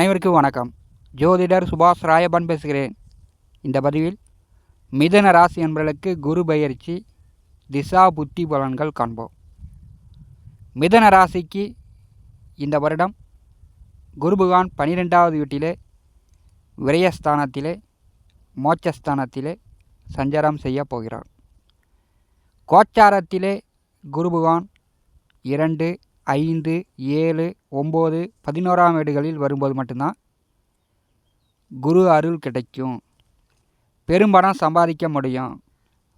அனைவருக்கும் வணக்கம். ஜோதிடர் சுபாஷ் ராயப்பன் பேசுகிறேன். இந்த பதிவில் மிதன ராசி என்பவர்களுக்கு குரு பயிற்சி திசா புத்தி பலன்கள் காண்போம். மிதன ராசிக்கு இந்த வருடம் குரு பகவான் பனிரெண்டாவது வீட்டிலே விரயஸ்தானத்திலே மோட்சஸ்தானத்திலே சஞ்சாரம் செய்ய போகிறார். கோச்சாரத்திலே குரு பகவான் இரண்டு ஐந்து ஏழு ஒம்பது பதினோராம் வீடுகளில் வரும்போது மட்டும்தான் குரு அருள் கிடைக்கும். பெரும்பணம் சம்பாதிக்க முடியும்.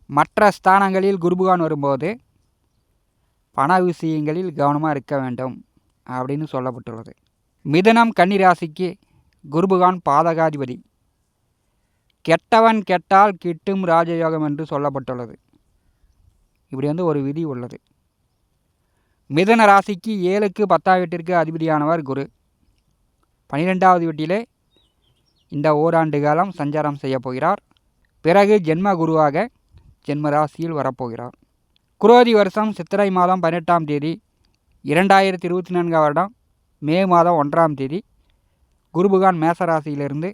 மற்ற ஸ்தானங்களில் குருபகான் வரும்போது பண விஷயங்களில் கவனமாக இருக்க வேண்டும் அப்படின்னு சொல்லப்பட்டுள்ளது. மிதனம் கன்னிராசிக்கு குருபகான் பாதகாதிபதி. கெட்டவன் கெட்டால் கிட்டும் ராஜயோகம் என்று சொல்லப்பட்டுள்ளது. இப்படி வந்து ஒரு விதி உள்ளது. மிதன ராசிக்கு ஏழுக்கு பத்தாம் வீட்டிற்கு அதிபதியானவர் குரு. பனிரெண்டாவது வீட்டிலே இந்த ஓராண்டு காலம் சஞ்சாரம் செய்ய போகிறார். பிறகு ஜென்ம குருவாக ஜென்ம ராசியில் வரப்போகிறார். குரோதி வருஷம் சித்திரை மாதம் பதினெட்டாம் தேதி இரண்டாயிரத்தி இருபத்தி நான்காம் வருடம் மே மாதம் ஒன்றாம் தேதி குருபகான் மேசராசியிலிருந்து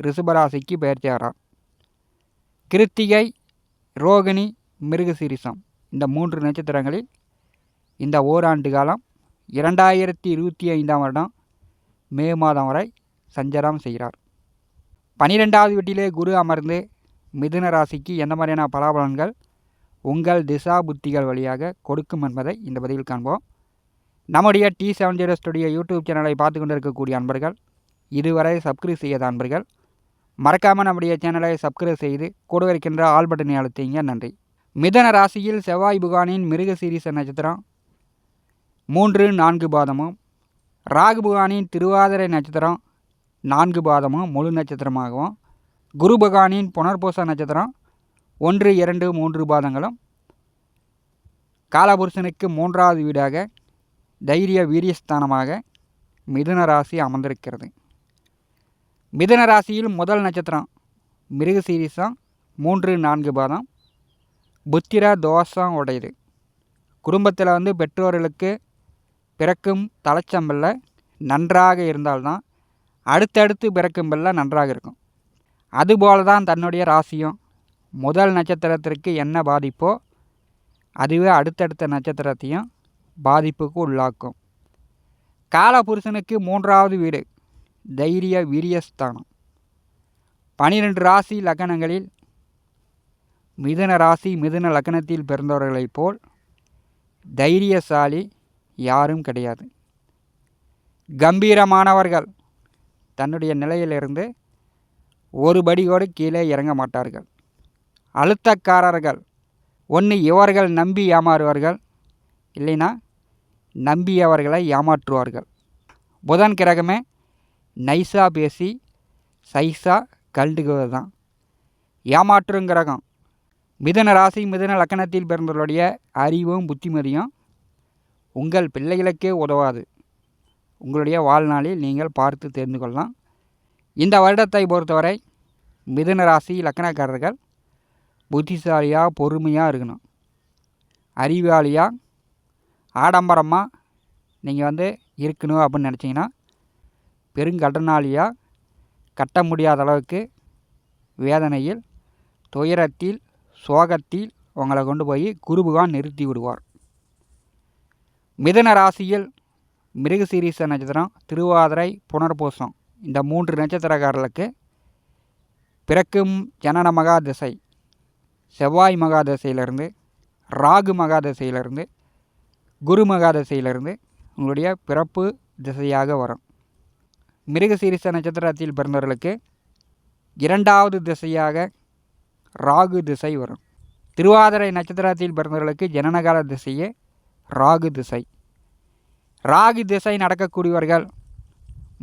ரிஷபராசிக்கு பெயர்ச்சியாகிறார் கிருத்திகை ரோகிணி மிருகசீரிசம் இந்த மூன்று நட்சத்திரங்களில் இந்த ஓராண்டு காலம் இரண்டாயிரத்தி இருபத்தி ஐந்தாம் வருடம் மே மாதம் வரை சஞ்சாரம் செய்கிறார். பனிரெண்டாவது வீட்டிலே குரு அமர்ந்து மிதுன ராசிக்கு எந்த மாதிரியான பலாபலன்கள் உங்கள் திசா புத்திகள் வழியாக கொடுக்கும் என்பதை இந்த பதிவில் காண்போம். நம்முடைய T seven zero studio YouTube சேனலை பார்த்து கொண்டிருக்கக்கூடிய அன்பர்கள் இதுவரை சப்ஸ்கிரைப் செய்யாத அன்பர்கள் மறக்காமல் நம்முடைய சேனலை சப்ஸ்கிரைப் செய்து கூட இருக்கின்ற ஆல் பட்டனை அழுத்திங்க. நன்றி. மிதன ராசியில் செவ்வாய் புகானின் மிருக சீரிச நட்சத்திரம் மூன்று நான்கு பாதமும். ராகு பகவானின் திருவாதிரை நட்சத்திரம் நான்கு பாதமும் முழு நட்சத்திரமாகவும். குரு பகவானின் புனர்பூச நட்சத்திரம் ஒன்று இரண்டு மூன்று பாதங்களும். காலபுருஷனுக்கு மூன்றாவது வீடாக தைரிய வீரியஸ்தானமாக மிதுன ராசி அமர்ந்திருக்கிறது. மிதுன ராசியில் முதல் நட்சத்திரம் மிருகசீரிசம் மூன்று நான்கு பாதம். புத்திர தோஷம் உடையது. குடும்பத்தில் வந்து பெற்றோர்களுக்கு பிறக்கும் தலைச்சம்பல்ல நன்றாக இருந்தால்தான் அடுத்தடுத்து பிறக்கும் பிள்ளை நன்றாக இருக்கும். அதுபோல தான் தன்னுடைய ராசியும். முதல் நட்சத்திரத்திற்கு என்ன பாதிப்போ அதுவே அடுத்தடுத்த நட்சத்திரத்தையும் பாதிப்புக்கு உள்ளாக்கும். காலபுருஷனுக்கு மூன்றாவது வீடு தைரிய வீரியஸ்தானம். பனிரெண்டு ராசி லக்கணங்களில் மிதுன ராசி மிதுன லக்கணத்தில் பிறந்தவர்களைப் போல் தைரியசாலி யாரும் கிடையாது. கம்பீரமானவர்கள் தன்னுடைய நிலையிலிருந்து ஒரு படியோடு கீழே இறங்க மாட்டார்கள். அழுத்தக்காரர்கள் ஒன்று இவர்கள் நம்பி ஏமாறுவார்கள் இல்லைன்னா நம்பியவர்களை ஏமாற்றுவார்கள். புதன் கிரகமே நைஸாக பேசி சைஸாக கண்டுக்குவது தான் ஏமாற்றும் கிரகம் மிதன ராசி மிதன லக்கணத்தில் பிறந்தவர்களுடைய அறிவும் புத்திமதியும் உங்கள் பிள்ளைகளுக்கே உதவாது. உங்களுடைய வாழ்நாளில் நீங்கள் பார்த்து தெரிந்து கொள்ளலாம். இந்த வருடத்தை பொறுத்தவரை மிதுன ராசி லக்கணக்காரர்கள் புத்திசாலியாக பொறுமையாக இருக்கணும். அறிவாளியாக ஆடம்பரமாக நீங்கள் வந்து இருக்கணும் அப்படின்னு நினச்சிங்கன்னா பெருங்கடனாளியாக கட்ட முடியாத அளவுக்கு வேதனையில் துயரத்தில் சோகத்தில் உங்களை கொண்டு போய் குருபகான் நிறுத்தி விடுவார். மிதன ராசியில் மிருகசீரிச நட்சத்திரம் திருவாதிரை புனர்பூசம். இந்த மூன்று நட்சத்திரக்காரர்களுக்கு பிறக்கும் ஜனன மகா திசை செவ்வாய் மகா திசையிலிருந்து ராகு மகா திசையிலிருந்து குரு மகா திசையிலிருந்து உங்களுடைய பிறப்பு திசையாக வரும். மிருகசீரிச நட்சத்திரத்தில் பிறந்தவர்களுக்கு இரண்டாவது திசையாக ராகு திசை வரும். திருவாதிரை நட்சத்திரத்தில் பிறந்தவர்களுக்கு ஜனனகால திசையே ராகு திசை. ராகு திசை நடக்கக்கூடியவர்கள்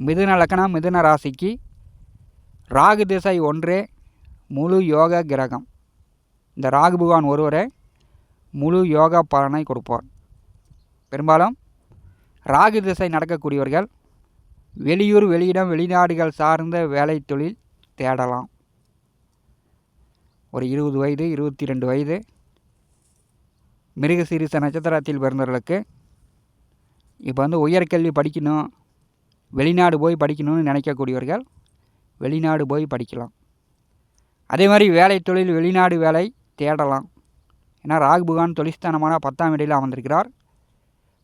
மிதுன லக்கணம் மிதுன ராசிக்கு ராகு திசை ஒன்றே முழு யோக கிரகம். இந்த ராகு பகவான் ஒருவரே முழு யோகா பலனை கொடுப்பார். பெரும்பாலும் ராகு திசை நடக்கக்கூடியவர்கள் வெளியூர் வெளியிடம் வெளிநாடுகள் சார்ந்த வேலை தொழில் தேடலாம். ஒரு இருபது வயது இருபத்தி ரெண்டு வயது மிருக சீரிச நட்சத்திரத்தில் பிறந்தவர்களுக்கு இப்போ வந்து உயர்கல்வி படிக்கணும் வெளிநாடு போய் படிக்கணும்னு நினைக்கக்கூடியவர்கள் வெளிநாடு போய் படிக்கலாம். அதே மாதிரி வேலை தொழில் வெளிநாடு வேலை தேடலாம். ஏன்னா ராகு புகான் தொழிற்ஸ்தானமான பத்தாம் இடையில் அமர்ந்திருக்கிறார்.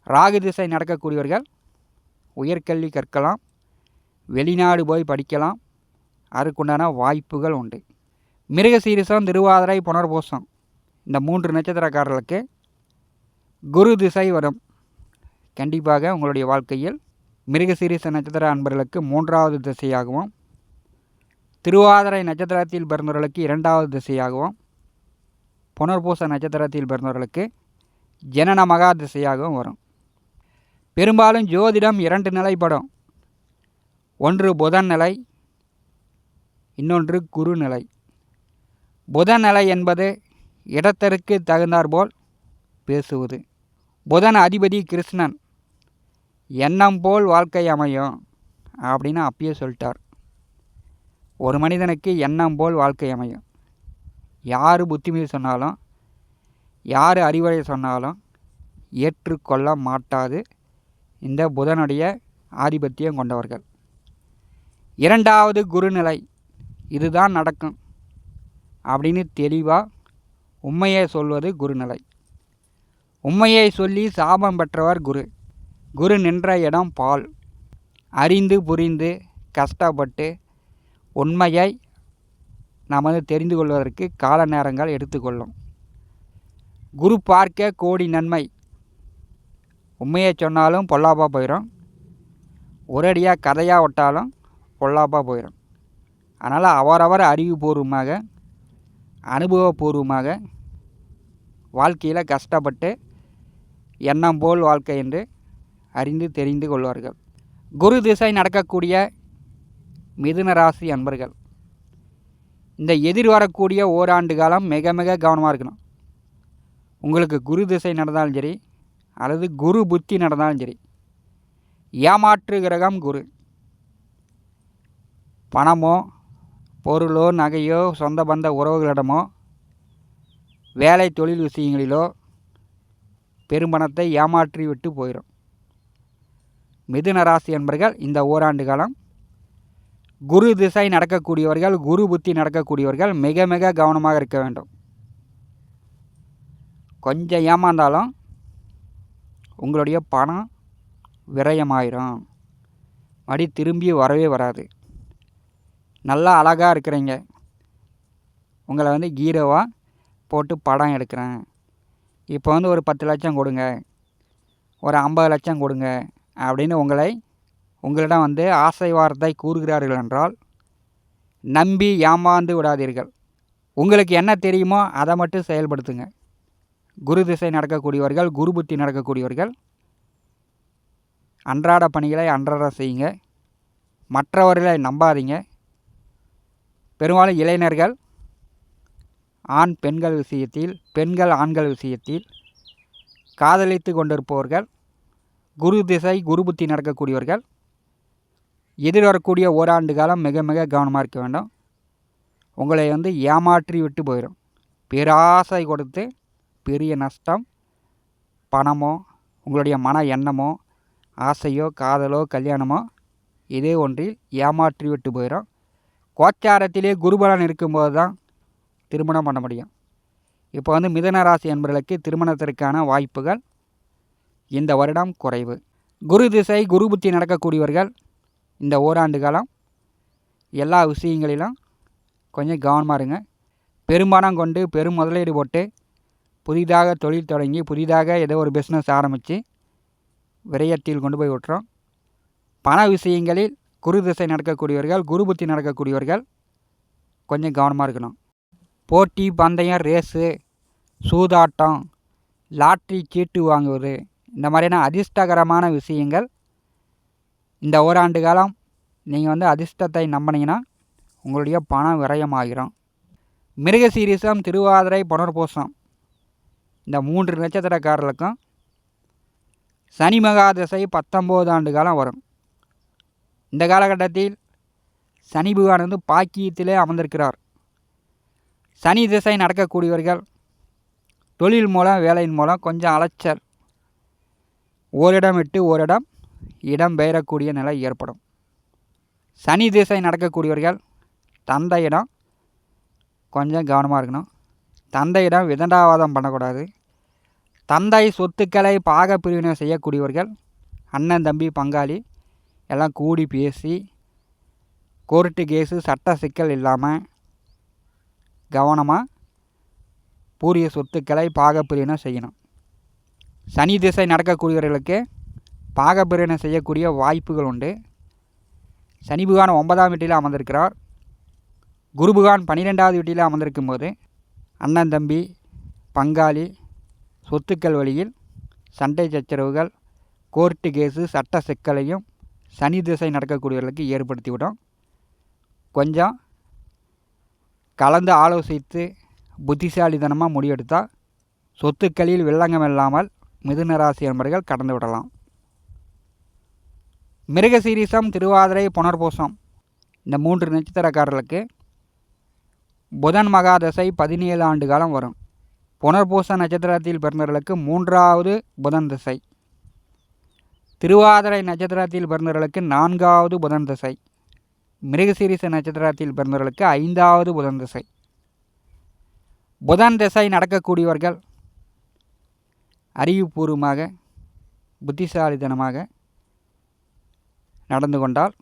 ராகு திசை நடக்கக்கூடியவர்கள் உயர்கல்வி கற்கலாம் வெளிநாடு போய் படிக்கலாம். அதுக்குண்டான வாய்ப்புகள் உண்டு. மிருகசீரிசம் திருவாதிரை புனர்பூசம் இந்த மூன்று நட்சத்திரக்காரர்களுக்கு குரு திசை வரும். கண்டிப்பாக உங்களுடைய வாழ்க்கையில் மிருகசீரிச நட்சத்திர அன்பர்களுக்கு மூன்றாவது திசையாகவும் திருவாதிரை நட்சத்திரத்தில் பிறந்தவர்களுக்கு இரண்டாவது திசையாகவும் புனர்பூச நட்சத்திரத்தில் பிறந்தவர்களுக்கு ஜனன மகா திசையாகவும் வரும். பெரும்பாலும் ஜோதிடம் இரண்டு நிலைப்படும். ஒன்று புதன் நிலை இன்னொன்று குரு நிலை. புதன் நிலை என்பது இடத்திற்கு தகுந்தாற்போல் பேசுவது. புதன் அதிபதி கிருஷ்ணன். எண்ணம் போல் வாழ்க்கை அமையும் அப்படின்னு அப்பயே சொல்லிட்டார். ஒரு மனிதனுக்கு எண்ணம் போல் வாழ்க்கை அமையும். யார் புத்திமதி சொன்னாலும் யார் அறிவுரை சொன்னாலும் ஏற்றுக்கொள்ள மாட்டாது. இந்த புதனுடைய ஆதிபத்தியம் கொண்டவர்கள். இரண்டாவது குருநிலை இதுதான் நடக்கும் அப்படின்னு தெளிவாக உண்மையை சொல்வது குருநிலை. உண்மையை சொல்லி சாபம் பெற்றவர் குரு. குரு நின்ற இடம் பால். அறிந்து புரிந்து கஷ்டப்பட்டு உண்மையை நமது தெரிந்து கொள்வதற்கு கால நேரங்கள் எடுத்துக்கொள்ளும் குரு பார்க்க கோடி நன்மை. உண்மையை சொன்னாலும் பொல்லாப்பா போயிடும் ஒரேடியாக கதையாக விட்டாலும் பொல்லாப்பா போயிடும் அதனால் அவரவர் அறிவுபூர்வமாக அனுபவபூர்வமாக வாழ்க்கையில் கஷ்டப்பட்டு எண்ணம் போல் வாழ்க்கை என்று அறிந்து தெரிந்து கொள்வார்கள். குரு திசை நடக்கக்கூடிய மிதுன ராசி அன்பர்கள். இந்த எதிர் வரக்கூடிய ஓராண்டு காலம் மிக மிக கவனமாக இருக்கணும். உங்களுக்கு குரு திசை நடந்தாலும் சரி அல்லது குரு புத்தி நடந்தாலும் சரி ஏமாற்று கிரகம் குரு. பணமோ பொருளோ நகையோ சொந்த பந்த உறவுகளிடமோ வேலை தொழில் விஷயங்களிலோ பெரும்பணத்தை ஏமாற்றி விட்டு போயிடும் மிதுன ராசி என்பர்கள் இந்த ஓராண்டு காலம் குரு திசை நடக்கக்கூடியவர்கள் குரு புத்தி நடக்கக்கூடியவர்கள் மிக மிக கவனமாக இருக்க வேண்டும். கொஞ்சம் ஏமாந்தாலும் உங்களுடைய பணம் விரயமாயிரும். மடி திரும்பி வரவே வராது. நல்லா அழகாக இருக்கிறீங்க. உங்களை வந்து ஹீரோவாக போட்டு படம் எடுக்கிறேன். இப்போ வந்து ஒரு பத்து லட்சம் கொடுங்க. ஒரு ஐம்பது லட்சம் கொடுங்க. அப்படின்னு உங்களை உங்களிடம் வந்து ஆசை வார்த்தை கூறுகிறார்கள் என்றால் நம்பி ஏமாந்து விடாதீர்கள். உங்களுக்கு என்ன தெரியுமோ அதை மட்டும் செயல்படுத்துங்க. குரு திசை நடக்கக்கூடியவர்கள் குரு புத்தி நடக்கக்கூடியவர்கள் அன்றாட பணிகளை அன்றாட செய்யுங்க. மற்றவர்களை நம்பாதீங்க. பெரும்பாலும் இளைஞர்கள் ஆண் பெண்கள் விஷயத்தில் பெண்கள் ஆண்கள் விஷயத்தில் காதலித்து கொண்டிருப்பவர்கள் குரு திசை குரு புத்தி நடக்கக்கூடியவர்கள் எதிர்வரக்கூடிய ஓராண்டு காலம் மிக மிக கவனமாக இருக்க வேண்டும். உங்களை வந்து ஏமாற்றி விட்டு போயிடும் பேராசை கொடுத்து பெரிய நஷ்டம் பணமோ உங்களுடைய மன எண்ணமோ ஆசையோ காதலோ கல்யாணமோ இதே ஒன்றில் ஏமாற்றி விட்டு போயிடும் கோச்சாரத்திலே குருபலன் இருக்கும்போது தான் திருமணம் பண்ண முடியும். இப்போ வந்து மிதன ராசி என்பவர்களுக்கு திருமணத்திற்கான வாய்ப்புகள் இந்த வருடம் குறைவு. குரு திசை குரு புத்தி நடக்கக்கூடியவர்கள் இந்த ஓராண்டு காலம் எல்லா விஷயங்களிலும் கொஞ்சம் கவனமாக இருங்க. பெரும்பானம் கொண்டு பெரும் முதலீடு போட்டு புதிதாக தொழில் தொடங்கி புதிதாக ஏதோ ஒரு பிஸ்னஸ் ஆரம்பித்து விரயத்தில் கொண்டு போய் விட்டுறோம். பண விஷயங்களில் குரு திசை நடக்கக்கூடியவர்கள் குரு புத்தி நடக்கக்கூடியவர்கள் கொஞ்சம் கவனமாக இருக்கணும். போட்டி பந்தயம் ரேஸு சூதாட்டம் லாட்ரி சீட்டு வாங்குவது. இந்த மாதிரியான அதிர்ஷ்டகரமான விஷயங்கள் இந்த ஓராண்டு காலம் நீங்கள் வந்து அதிர்ஷ்டத்தை நம்பினீங்கன்னா உங்களுடைய பணம் விரயமாகிரும் மிருகசீரிசம் திருவாதிரை புனர்பூசம் இந்த மூன்று நட்சத்திரக்காரர்களுக்கும் சனி மகாதசை பத்தொம்போது ஆண்டு காலம் வரும். இந்த காலகட்டத்தில் சனி பகவான் வந்து பாக்கியத்திலே அமர்ந்திருக்கிறார். சனி திசை நடக்கக்கூடியவர்கள் தொழில் மூலம் வேலையின் மூலம் கொஞ்சம் அலைச்சல். ஓரிடம் விட்டு ஓரிடம் இடம் பெயரக்கூடிய நிலை ஏற்படும். சனி திசை நடக்கக்கூடியவர்கள் தந்தையிடம் கொஞ்சம் கவனமாக இருக்கணும். தந்தையிடம் விதண்டாவாதம் பண்ணக்கூடாது. தந்தை சொத்துக்களை பாக பிரிவினை செய்யக்கூடியவர்கள் அண்ணன் தம்பி பங்காளி எல்லாம் கூடி பேசி கோர்ட்டு கேஸு சட்ட சிக்கல் இல்லாமல் கவனமாக பூரிய சொத்துக்களை பாகப்பிரிவினை செய்யணும். சனி திசை நடக்கக்கூடியவர்களுக்கு பாகப்பிரிவினை செய்யக்கூடிய வாய்ப்புகள் உண்டு. சனி பகவான் ஒன்பதாம் வீட்டில் அமர்ந்திருக்கிறார். குருபுகான் பன்னிரெண்டாவது வீட்டில் அமர்ந்திருக்கும் போது அண்ணன் தம்பி பங்காளி சொத்துக்கள் வழியில் சண்டை சச்சரவுகள் கோர்ட்டு கேஸு சட்ட சிக்கலையும் சனி திசை நடக்கக்கூடியவர்களுக்கு ஏற்படுத்திவிடும். கொஞ்சம் கலந்து ஆலோசித்து புத்திசாலித்தனமாக முடிவெடுத்தால் சொத்துக்களில் வில்லங்கம் இல்லாமல் மிதுன ராசி என்பர்கள் கடந்து விடலாம். மிருகசீரிசம் திருவாதிரை புனர்பூசம் இந்த மூன்று நட்சத்திரக்காரர்களுக்கு புதன் மகாதசை பதினேழு ஆண்டு காலம் வரும். புனர்பூச நட்சத்திரத்தில் பிறந்தவர்களுக்கு மூன்றாவது புதன் திசை. திருவாதிரை நட்சத்திரத்தில் பிறந்தவர்களுக்கு நான்காவது புதன் திசை. மிருகசீரிச நட்சத்திரத்தில் பிறந்தவர்களுக்கு ஐந்தாவது புதன் திசை. புதன் திசை நடக்கக்கூடியவர்கள் அறிவுபூர்வமாக புத்திசாலித்தனமாக நடந்து கொண்டால்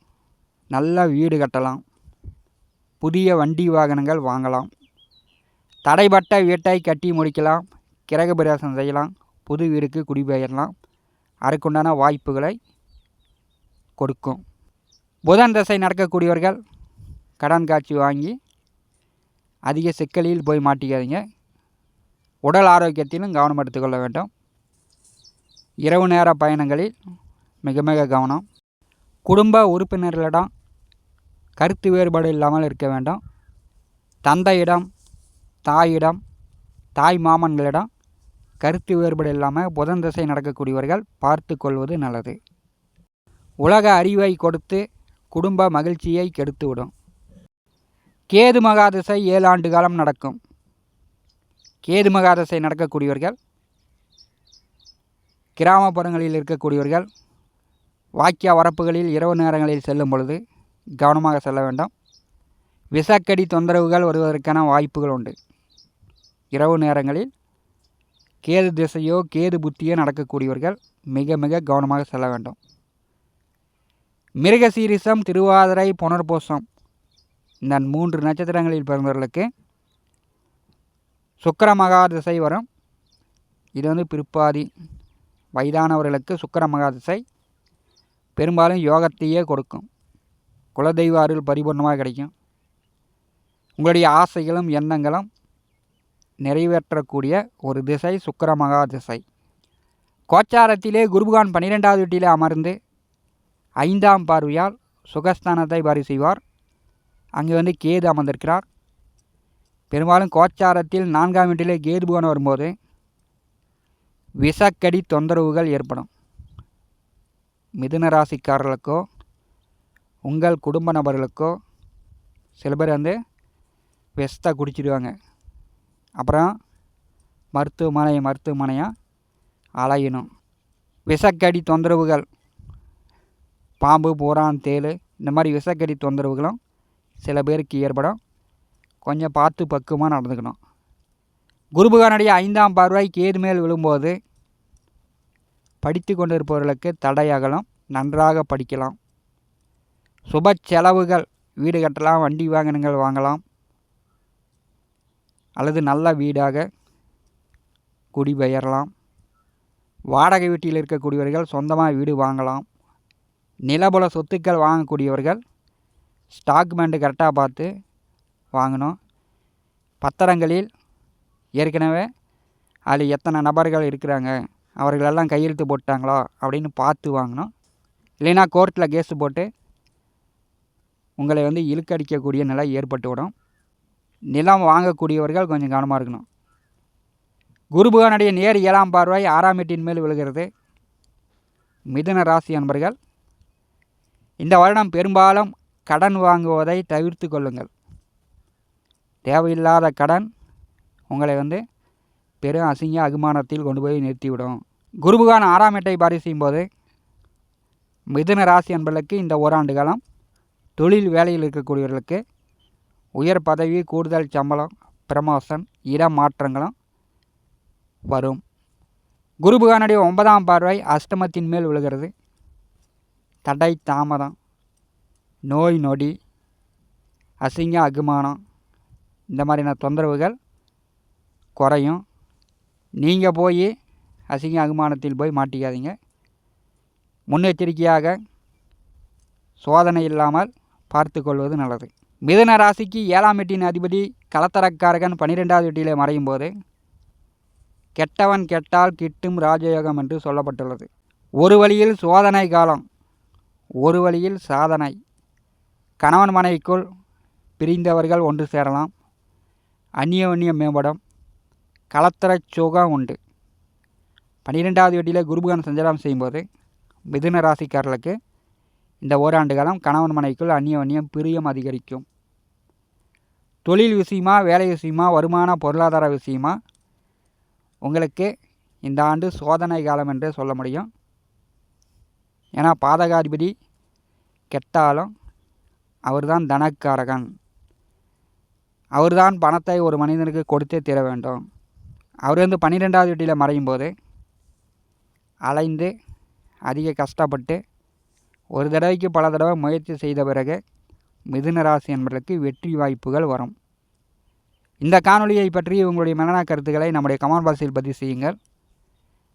நல்ல வீடு கட்டலாம் புதிய வண்டி வாகனங்கள் வாங்கலாம் தடைப்பட்ட வீட்டை கட்டி முடிக்கலாம் கிரக பிரவேசம் செய்யலாம் புது வீடுக்கு குடிபெயரலாம் அதுக்குண்டான வாய்ப்புகளை கொடுக்கும். புதன் தசை நடக்கக்கூடியவர்கள் கடன் காட்சி வாங்கி அதிக சிக்கலில் போய் மாட்டிக்காதீங்க. உடல் ஆரோக்கியத்திலும் கவனம் எடுத்துக்கொள்ள வேண்டும். இரவு நேர பயணங்களில் மிக மிக கவனம். குடும்ப உறுப்பினர்களிடம் கருத்து வேறுபாடு இல்லாமல் இருக்க வேண்டும். தந்தையிடம் தாயிடம் தாய் மாமன்களிடம் கருத்து வேறுபாடு இல்லாமல் புதன் திசை நடக்கக்கூடியவர்கள் பார்த்து கொள்வது நல்லது. உலக அறிவை கொடுத்து குடும்ப மகிழ்ச்சியை கெடுத்துவிடும். கேது மகாதசை ஏழு ஆண்டு காலம் நடக்கும். கேது மகாதசை நடக்கக்கூடியவர்கள் கிராமப்புறங்களில் இருக்கக்கூடியவர்கள் வாக்கிய வரப்புகளில் இரவு நேரங்களில் செல்லும் பொழுது கவனமாக செல்ல வேண்டும். விசக்கடி தொந்தரவுகள் வருவதற்கான வாய்ப்புகள் உண்டு. இரவு நேரங்களில் கேது திசையோ கேது புத்தியோ நடக்கக்கூடியவர்கள் மிக மிக கவனமாக செல்ல வேண்டும். மிருகசீரிசம் திருவாதிரை புனர்பூசம். இந்த மூன்று நட்சத்திரங்களில் பிறந்தவர்களுக்கு சுக்கர மகா திசை வரும். இது வந்து பிற்பாதி வயதானவர்களுக்கு சுக்கர மகா திசை பெரும்பாலும் யோகத்தையே கொடுக்கும். குலதெய்வ அருள் பரிபூர்ணமாக கிடைக்கும். உங்களுடைய ஆசைகளும் எண்ணங்களும் நிறைவேற்றக்கூடிய ஒரு திசை சுக்கர மகா திசை கோச்சாரத்திலே குருபகான் பன்னிரெண்டாவது வீட்டிலே அமர்ந்து ஐந்தாம் பார்வையால் சுகஸ்தானத்தை பாரி செய்வார். அங்கே வந்து கேது அமர்ந்திருக்கிறார். பெரும்பாலும் கோச்சாரத்தில் நான்காம் வீட்டிலே கேது புகன் வரும்போது விசக்கடி தொந்தரவுகள் ஏற்படும். மிதுன ராசிக்காரர்களுக்கோ உங்கள் குடும்ப நபர்களுக்கோ சில பேர் வந்து விஷத்தை குடிச்சிடுவாங்க. அப்புறம் மருத்துவமனை மருத்துவமனையாக அலையணும் விசக்கடி தொந்தரவுகள் பாம்பு பூரான் தேள் இந்த மாதிரி விஷக்கடி தொந்தரவுகளும் சில பேருக்கு ஏற்படும். கொஞ்சம் பார்த்து பக்குவமாக நடந்துக்கணும். குருபகானுடைய ஐந்தாம் பார்வை கேது மேல் விழும்போது படித்து கொண்டிருப்பவர்களுக்கு தடையகலம் நன்றாக படிக்கலாம். சுப செலவுகள் வீடு கட்டலாம் வண்டி வாகனங்கள் வாங்கலாம் அல்லது நல்ல வீடாக குடிபெயரலாம். வாடகை வீட்டில் இருக்கக்கூடியவர்கள் சொந்தமாக வீடு வாங்கலாம். நிலபல சொத்துக்கள் வாங்கக்கூடியவர்கள் ஸ்டாக்மெண்ட்டு கரெக்டாக பார்த்து வாங்கணும். பத்திரங்களில் ஏற்கனவே அதில் எத்தனை நபர்கள் இருக்கிறாங்க அவர்களெல்லாம் கையெழுத்து போட்டாங்களா அப்படின்னு பார்த்து வாங்கணும். இல்லைன்னா கோர்ட்டில் கேஸு போட்டு உங்களை வந்து இழுக்கடிக்கக்கூடிய நிலை ஏற்பட்டுவிடும் நிலம் வாங்கக்கூடியவர்கள் கொஞ்சம் கவனமாக இருக்கணும். குருபகனுடைய நேர் ஏழாம் பார்வை ஆறாம் எட்டின் மேல் விழுகிறது. மிதுன ராசி அன்பர்கள் இந்த வருடம் பெரும்பாலும் கடன் வாங்குவதை தவிர்த்து கொள்ளுங்கள். தேவையில்லாத கடன் உங்களை வந்து பெரும் அசிங்க அகுமானத்தில் கொண்டு போய் நிறுத்திவிடும். குருபகான் ஆறாம் எட்டை பாரி செய்யும்போது மிதுன ராசி என்பதற்கு இந்த ஓராண்டு காலம் தொழில் வேலையில் இருக்கக்கூடியவர்களுக்கு உயர் பதவி கூடுதல் சம்பளம் பிரமோசன் இட மாற்றங்களும் வரும். குருபுகானுடைய ஒன்பதாம் பார்வை அஷ்டமத்தின் மேல் விழுகிறது. தடை தாமதம் நோய் நொடி அசிங்க அகுமானம் இந்த மாதிரியான தொந்தரவுகள் குறையும். நீங்கள் போய் அசிங்க அகுமானத்தில் போய் மாட்டிக்காதீங்க. முன்னெச்சரிக்கையாக சோதனை இல்லாமல் பார்த்து கொள்வது நல்லது. மிதுன ராசிக்கு ஏழாம் எட்டின் அதிபதி கலத்தரக்காரகன் பன்னிரெண்டாவது வீட்டிலே மறையும் போது கெட்டவன் கெட்டால் கிட்டும் ராஜயோகம் என்று சொல்லப்பட்டுள்ளது. ஒரு வழியில் சோதனை காலம் ஒரு வழியில் சாதனை. கணவன் மனைவிக்குள் பிரிந்தவர்கள் ஒன்று சேரலாம். அந்நியோன்யம் மேம்படும். கலத்தர சுகம் உண்டு. பன்னிரெண்டாவது வீட்டிலே குருபகான் சஞ்சாரம் செய்யும்போது மிதுன ராசிக்காரர்களுக்கு இந்த ஓராண்டு காலம் கணவன் மனைவிக்குள் அந்நியோன்யம் பிரியம் அதிகரிக்கும். தொழில் விஷயமா வேலை விஷயமா வருமான பொருளாதார விஷயமா உங்களுக்கு இந்த ஆண்டு சோதனை காலம் என்றே சொல்ல முடியும். ஏன்னா பாதகாதிபதி கெட்டாலும் அவர்தான் தனக்காரகன். அவர்தான் பணத்தை ஒரு மனிதனுக்கு கொடுத்தே தீர வேண்டும். அவர் வந்து பன்னிரெண்டாவது வீட்டில் மறையும் போது அலைந்து அதிக கஷ்டப்பட்டு ஒரு தடவைக்கு பல தடவை முயற்சி செய்த பிறகு மிதுன ராசி என்பதற்கு வெற்றி வாய்ப்புகள் வரும். இந்த காணொலியை பற்றி உங்களுடைய மனநா கருத்துக்களை நம்முடைய கமெண்ட் பாக்ஸில் பதிவு செய்யுங்கள்.